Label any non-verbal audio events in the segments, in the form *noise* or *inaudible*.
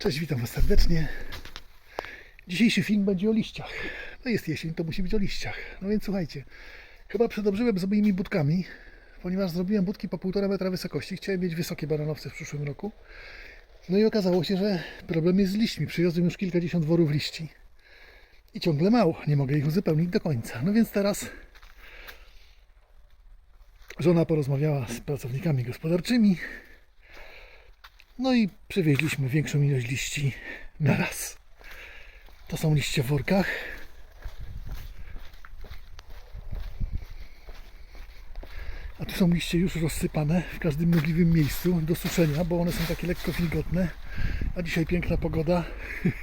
Cześć, witam Was serdecznie. Dzisiejszy film będzie o liściach. No jest jesień, to musi być o liściach. No więc słuchajcie, chyba przedobrzyłem z moimi budkami, ponieważ zrobiłem budki po 1,5 metra wysokości. Chciałem mieć wysokie bananowce w przyszłym roku. No i okazało się, że problem jest z liśćmi. Przywiozłem już kilkadziesiąt worów liści. I ciągle mało, nie mogę ich uzupełnić do końca. No więc teraz żona porozmawiała z pracownikami gospodarczymi. No i przywieźliśmy większą ilość liści na raz. To są liście w workach. A tu są liście już rozsypane w każdym możliwym miejscu do suszenia, bo one są takie lekko wilgotne. A dzisiaj piękna pogoda.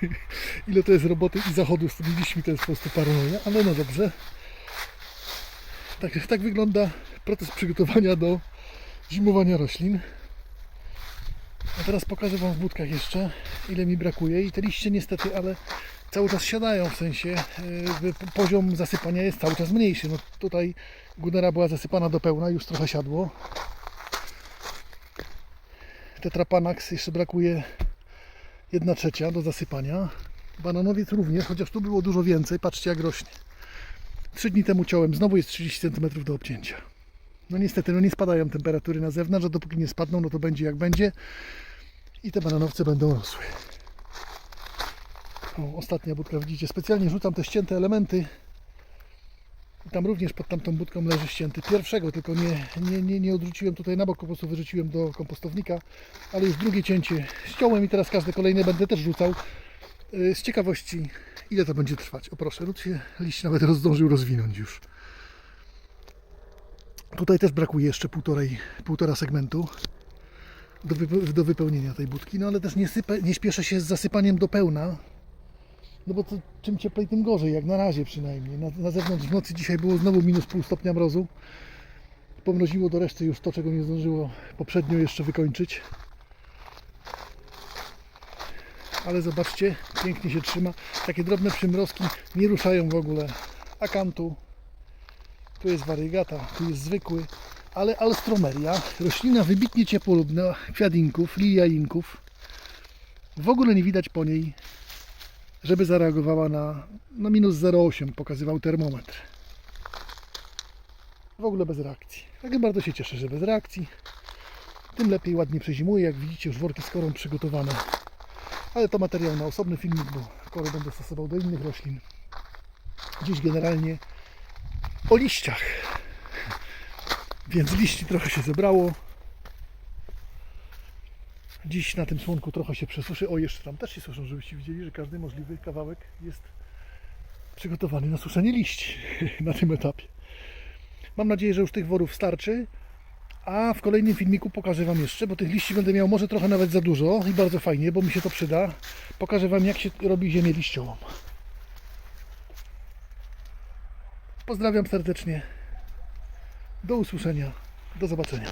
*laughs* Ile to jest roboty i zachodu z tymi liśćmi, to jest po prostu paranoja, ale no dobrze. Tak, tak wygląda proces przygotowania do zimowania roślin. A teraz pokażę Wam w budkach jeszcze, ile mi brakuje. I te liście niestety, ale cały czas siadają, w sensie yy, poziom zasypania jest cały czas mniejszy. No tutaj Gunera była zasypana do pełna, już trochę siadło. Tetrapanax jeszcze brakuje 1 trzecia do zasypania. Bananowiec również, chociaż tu było dużo więcej. Patrzcie jak rośnie. Trzy dni temu ciąłem, znowu jest 30 cm do obcięcia. No niestety, no nie spadają temperatury na zewnątrz, a dopóki nie spadną, no to będzie jak będzie. I te bananowce będą rosły. O, ostatnia budka, widzicie, specjalnie rzucam te ścięte elementy. Tam również pod tamtą budką leży ścięty pierwszego, tylko nie, nie, nie, nie odrzuciłem tutaj na bok, po prostu wyrzuciłem do kompostownika. Ale już drugie cięcie ściąłem i teraz każde kolejne będę też rzucał. Yy, Z ciekawości, ile to będzie trwać. O proszę, ród się liść nawet rozdążył rozwinąć już. Tutaj też brakuje jeszcze półtorej, półtora segmentu do, do wypełnienia tej budki, no ale też nie, sypę, nie śpieszę się z zasypaniem do pełna, no bo to, czym cieplej, tym gorzej, jak na razie przynajmniej. Na, na zewnątrz w nocy dzisiaj było znowu minus pół stopnia mrozu. Pomroziło do reszty już to, czego nie zdążyło poprzednio jeszcze wykończyć. Ale zobaczcie, pięknie się trzyma. Takie drobne przymrozki nie ruszają w ogóle akantu, tu jest wariegata, tu jest zwykły, ale alstromeria, roślina wybitnie ciepłolubna, kwiatinków, liliainków. W ogóle nie widać po niej, żeby zareagowała na, na minus 0,8 pokazywał termometr. W ogóle bez reakcji. Tak bardzo się cieszę, że bez reakcji. Tym lepiej ładnie przezimuje. Jak widzicie, już worki z korą przygotowane. Ale to materiał na osobny filmik, bo kory będę stosował do innych roślin. Dziś generalnie o liściach. Więc liści trochę się zebrało. Dziś na tym słonku trochę się przesuszy. O, jeszcze tam też się suszą, żebyście widzieli, że każdy możliwy kawałek jest przygotowany na suszenie liści *laughs* na tym etapie. Mam nadzieję, że już tych worów starczy. A w kolejnym filmiku pokażę Wam jeszcze, bo tych liści będę miał może trochę nawet za dużo i bardzo fajnie, bo mi się to przyda. Pokażę Wam, jak się robi ziemię liściową. Pozdrawiam serdecznie. Do usłyszenia. Do zobaczenia.